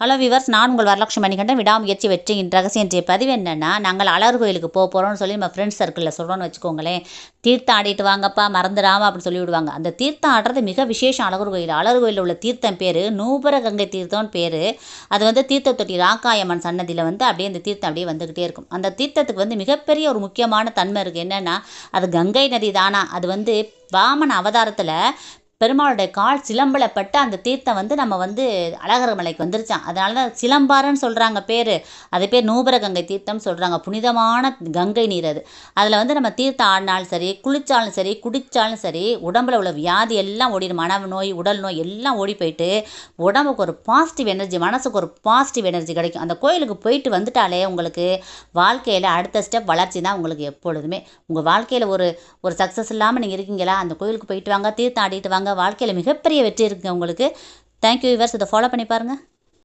Hello viewers நான் உங்கள் வரலட்சுமி மணிகண்டன். விடாமுயற்சி வெற்றியின் ரகசியம் பதிவு என்னென்னா நாங்கள் அழகர் கோயிலுக்கு போக போகிறோம்னு சொல்லி நம்ம ஃப்ரெண்ட்ஸ் சர்க்கிளில் சொல்கிறோன்னு வச்சுக்கோங்களேன். தீர்த்தம் ஆடிட்டு வாங்கப்பா மறந்துடாம அப்படின்னு சொல்லி விடுவாங்க. அந்த தீர்த்தம் ஆடுறது மிக விசேஷம் அழகர் கோயில். அழகர் கோயிலில் உள்ள தீர்த்தம் பேர் நூபர கங்கை தீர்த்தம்னு பேர். அது வந்து தீர்த்த தொட்டி ராக்காயம்மன் சன்னதியில் வந்து அப்படியே அந்த தீர்த்தம் அப்படியே வந்துக்கிட்டே இருக்கும். அந்த தீர்த்தத்துக்கு வந்து மிகப்பெரிய ஒரு முக்கியமான தன்மை இருக்குது என்னென்னா அது கங்கை நதி தானா? அது வந்து வாமன அவதாரத்தில் பெருமாளுடைய கால் சிலம்பலப்பட்டு அந்த தீர்த்தம் வந்து நம்ம வந்து அழகர் மலைக்கு வந்துருச்சான் அதனால தான் சிலம்பாரன்னு சொல்கிறாங்க பேர். அது பேர் நூபர கங்கை தீர்த்தம் சொல்கிறாங்க புனிதமான கங்கை நீர் அது. அதில் வந்து நம்ம தீர்த்தம் ஆடினாலும் சரி குளித்தாலும் சரி குடித்தாலும் சரி உடம்புல உள்ள வியாதி எல்லாம் ஓடிடும். மன நோய் உடல் நோய் எல்லாம் ஓடி போயிட்டு உடம்புக்கு ஒரு பாசிட்டிவ் எனர்ஜி மனசுக்கு ஒரு பாசிட்டிவ் எனர்ஜி கிடைக்கும். அந்த கோயிலுக்கு போயிட்டு வந்துட்டாலே உங்களுக்கு வாழ்க்கையில் அடுத்த ஸ்டெப் வளர்ச்சி தான் உங்களுக்கு எப்பொழுதுமே. உங்கள் வாழ்க்கையில் ஒரு ஒரு சக்ஸஸ் இல்லாமல் நீங்கள் இருக்கீங்களா? அந்த கோயிலுக்கு போயிட்டு வாங்க தீர்த்தம் ஆடிட்டு வாங்க வாழ்க்கையில் மிகப்பெரிய வெற்றி இருக்குங்க உங்களுக்கு. தேங்க்யூ யூவர்ஸ் இதை ஃபாலோ பண்ணி பாருங்கள்